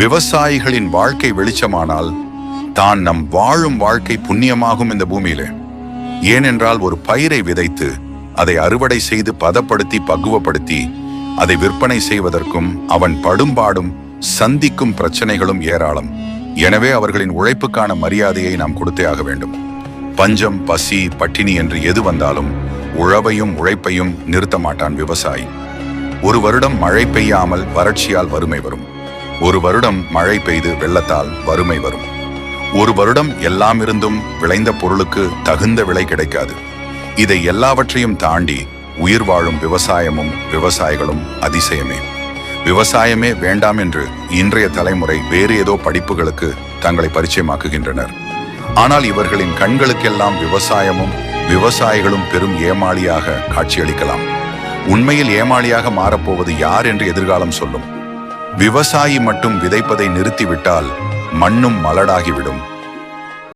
விவசாயிகளின் வாழ்க்கை வெளிச்சமானால் தான் நம் வாழும் வாழ்க்கை புண்ணியமாகும் இந்த பூமியிலே. ஏனென்றால் ஒரு பயிரை விதைத்து அதை அறுவடை செய்து பதப்படுத்தி பக்குவப்படுத்தி அதை விற்பனை செய்வதற்கும் அவன் படும்பாடும் சந்திக்கும் பிரச்சனைகளும் ஏராளம். எனவே அவர்களின் உழைப்புக்கான மரியாதையை நாம் கொடுத்தே ஆக வேண்டும். பஞ்சம் பசி பட்டினி என்று எது வந்தாலும் உழவையும் உழைப்பையும் நிறுத்த மாட்டான் விவசாயி. ஒரு வருடம் மழை பெய்யாமல் வறட்சியால் வறுமை வரும். ஒரு வருடம் மழை பெய்து வெள்ளத்தால் வறுமை வரும். ஒரு வருடம் எல்லாம் இருந்தும் விளைந்த பொருளுக்கு தகுந்த விலை கிடைக்காது. இதை எல்லாவற்றையும் தாண்டி உயிர் வாழும் விவசாயமும் விவசாயிகளும் அதிசயமே. விவசாயமே வேண்டாம் என்று இன்றைய தலைமுறை வேறு ஏதோ படிப்புகளுக்கு தங்களை பரிச்சயமாக்குகின்றனர். ஆனால் இவர்களின் கண்களுக்கெல்லாம் விவசாயமும் விவசாயிகளும் பெரும் ஏமாளியாக காட்சியளிக்கலாம். உண்மையில் ஏமாளியாக மாறப்போவது யார் என்று எதிர்காலம் சொல்லும். விவசாயி மட்டும் விதைப்பதை நிறுத்திவிட்டால் மண்ணும் மலடாகிவிடும்.